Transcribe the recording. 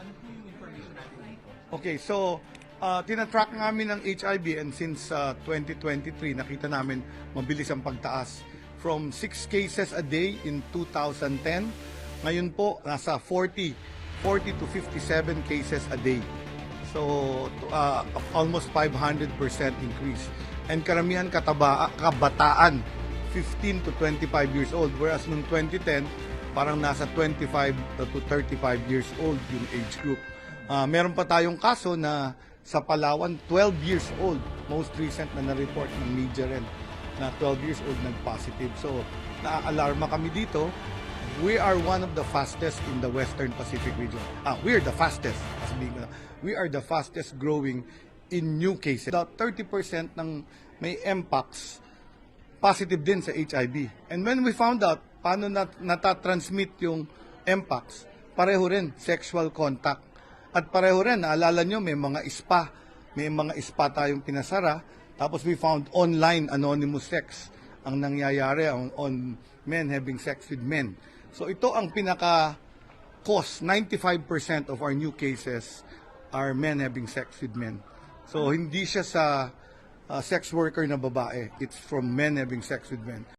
Ano po yung information natin dito? Okay, so uh, tinatrack namin ng HIV and since uh, 2023 nakita namin mabilis ang pagtaas from 6 cases a day in 2010 ngayon po nasa 40 40 to 57 cases a day. So uh, almost 500% increase. And karamihan kataba kabataan 15 to 25 years old whereas noong 2010 parang nasa 25 to 35 years old yung age group. Ah, meron pa tayong kaso na sa Palawan, 12 years old. Most recent na na-report ng media rin na 12 years old nag-positive. So, naaalarma kami dito. We are one of the fastest in the Western Pacific region. Ah, we are the fastest. Sabihin. We are the fastest growing in new cases. About 30% ng may MPAX positive din sa HIV. And when we found out paano nat natatransmit yung MPAX, pareho rin sexual contact. At pareho rin, naalala nyo, may mga spa, may mga spa tayong pinasara, tapos we found online anonymous sex ang nangyayari on, on men having sex with men. So ito ang pinaka cause, 95% of our new cases are men having sex with men. So hindi siya sa uh, sex worker na babae. It's from men having sex with men.